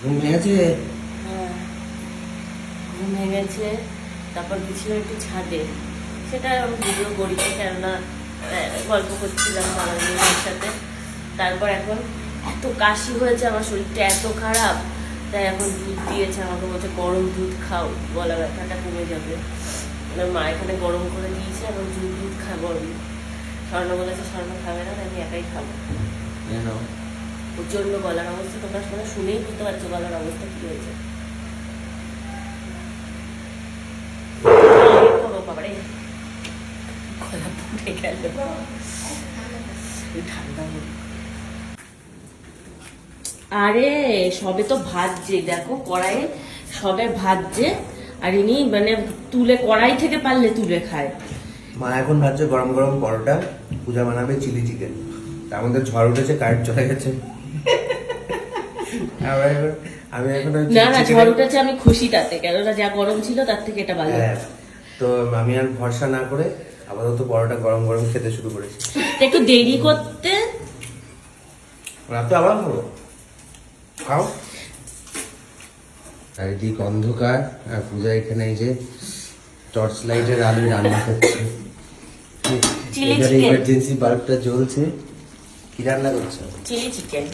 ঘুম ভেঙেছে হ্যাঁ। ঘুম ভেঙেছে তারপর গেছিলাম একটু ছাদে। সেটা আমি ভিডিও করি কেননা গল্প করছিলাম আমার মেয়ের সাথে। তারপর এখন এত কাশি হয়েছে আমার শরীরটা এত খারাপ। তাই এখন দুধ দিয়েছে আমাকে বলছে গরম দুধ খাও। গলা ব্যথাটা কমে যাবে। এবার মা এখানে গরম করে দিয়েছে এখন দুধ দুধ খাব আমি। স্বর্ণ বলেছে স্বর্ণ খাবে না আমি একাই খাব। প্রচণ্ড গলার অবস্থা, তোমরা শোনা শুনেই বুঝতে পারছ গলার অবস্থা কি হয়েছে। আরে, সবে তো ভাজছে, দেখো কড়াইয়ে সবে ভাজছে, আর ইনি মানে তুলে কড়াই থেকে পারলে তুলে খায়। মা এখন ভাবছে গরম গরম পরোটা, পূজা বানাবে চিলি চিকেন। তার মধ্যে ঝড় উঠেছে কারেন্ট চলে গেছে। আমি এখন না না ঝড় উঠেছে আমি খুশি তাতে কেননা যা গরম ছিল তার থেকে এটা ভালো। হ্যাঁ তো আমি আর ভরসা না করে আপাতত পরোটা গরম গরম খেতে শুরু করেছি। একটু দেরি করতে? রাতে আবার খাব খাও। চারিদিক অন্ধকার আর পূজা এখানে এই যে টর্চ লাইটের আলোয় রান্না করছে। এখানে ইমার্জেন্সি বাল্বটা জ্বলছে। কি রান্না করছ? চিলি চিকেন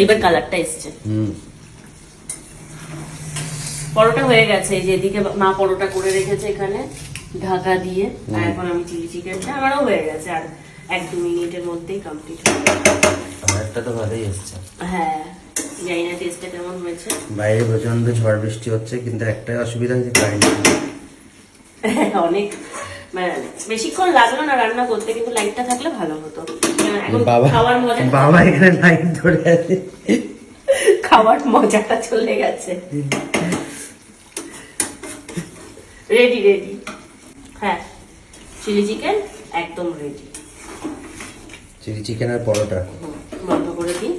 এইবার কালারটা এসছে। হুম। পরোটা হয়ে গেছে এই যে এদিকে মা পরোটা করে রেখেছে এখানে ঢাকা দিয়ে আর এখন আমি চিলি চিকেনটা আমারও হয়ে গেছে আর এক দু মিনিটের মধ্যেই কমপ্লিট হয়ে আমারটা তো ভালোই এসছে। হ্যাঁ জানি না টেস্টটা কেমন হয়েছে। বাইরে প্রচণ্ড ঝড় বৃষ্টি হচ্ছে কিন্তু একটাই অসুবিধা হচ্ছে কারেন্ট অনেক মানে বেশিক্ষণ লাগল না রান্না করতে কিন্তু লাইটটা থাকলে ভালো হতো। হ্যাঁ, বাবা। বাবা এখানে লাইন ধরে আছে। খাওয়ার মজাটা চলে গেছে। রেডি রেডি হ্যাঁ চিলি চিকেন একদম রেডি চিলি চিকেন আর পরোটা। বন্ধ করে দিই।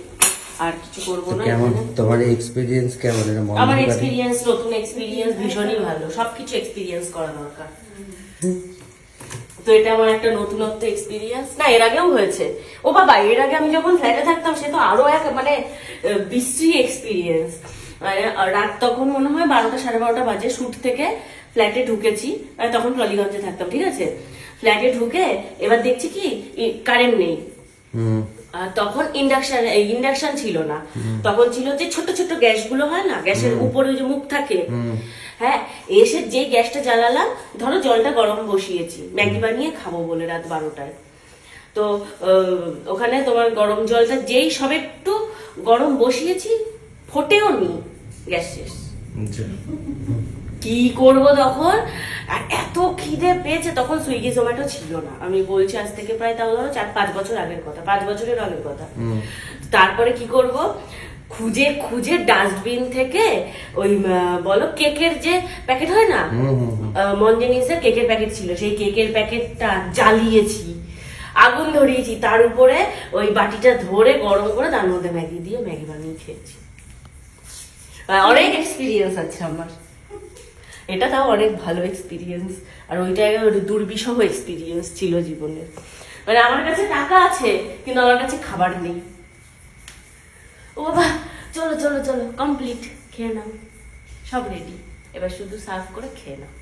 আর কিছু করব না কেমন তোমার এক্সপিরিয়েন্স কেমন? এটা মন আমার? এক্সপিরিয়েন্স নতুন এক্সপিরিয়েন্স ভীষণই ভালো। সবকিছু এক্সপিরিয়েন্স করা দরকার। তো এটা আমার একটা নতুনত্ব এক্সপিরিয়েন্স না এর আগেও হয়েছে। ও বাবা এর আগে আমি যখন ফ্ল্যাটে থাকতাম সে তো আরও এক মানে বিশ্রী এক্সপিরিয়েন্স রাত তখন মনে হয় বারোটা সাড়ে বারোটা বাজে শুট থেকে ফ্ল্যাটে ঢুকেছি। মানে তখন টলিগঞ্জে থাকতাম ঠিক আছে? ফ্ল্যাটে ঢুকে এবার দেখছি কি কারেন্ট নেই। তখন ইন্ডাকশন ইন্ডাকশন ছিল না। তখন ছিল যে ছোট ছোট গ্যাসগুলো হয় না গ্যাসের উপরে যে মুখ থাকে। হ্যাঁ এসে যে গ্যাসটা জ্বালালাম ধরো জলটা গরম বসিয়েছি ম্যাগি বানিয়ে খাব বলে রাত বারোটায়। তো ওখানে তোমার গরম জলটা যেই সব একটু গরম বসিয়েছি ফোটেও নি গ্যাস শেষ। আচ্ছা। কি করব তখন? আর এত খিদে পেয়েছে তখন সুইগি জোম্যাটো ছিল না। আমি বলছি আজ থেকে প্রায় তাও ধরো চার পাঁচ বছর আগের কথা পাঁচ বছরের আগের কথা। তারপরে কি করব? খুঁজে খুঁজে ডাস্টবিন থেকে ওই বলো কেকের যে প্যাকেট হয় না? মঞ্জেনিসের কেকের প্যাকেট ছিল। সেই কেকের প্যাকেটটা জ্বালিয়েছি আগুন ধরিয়েছি। তার উপরে ওই বাটিটা ধরে গরম করে তার মধ্যে ম্যাগি দিয়ে ম্যাগি বানিয়ে খেয়েছি। অনেক এক্সপিরিয়েন্স আছে আমার। এটা তাও অনেক ভালো এক্সপিরিয়েন্স আর ওইটা দুর্বিষহ এক্সপিরিয়েন্স ছিল জীবনে। মানে আমার কাছে টাকা আছে, কিন্তু আমার কাছে খাবার নেই। ও বাবা, চলো চলো চলো কমপ্লিট খেয়ে নাও। সব রেডি এবার শুধু সার্ভ করে খেয়ে নাও।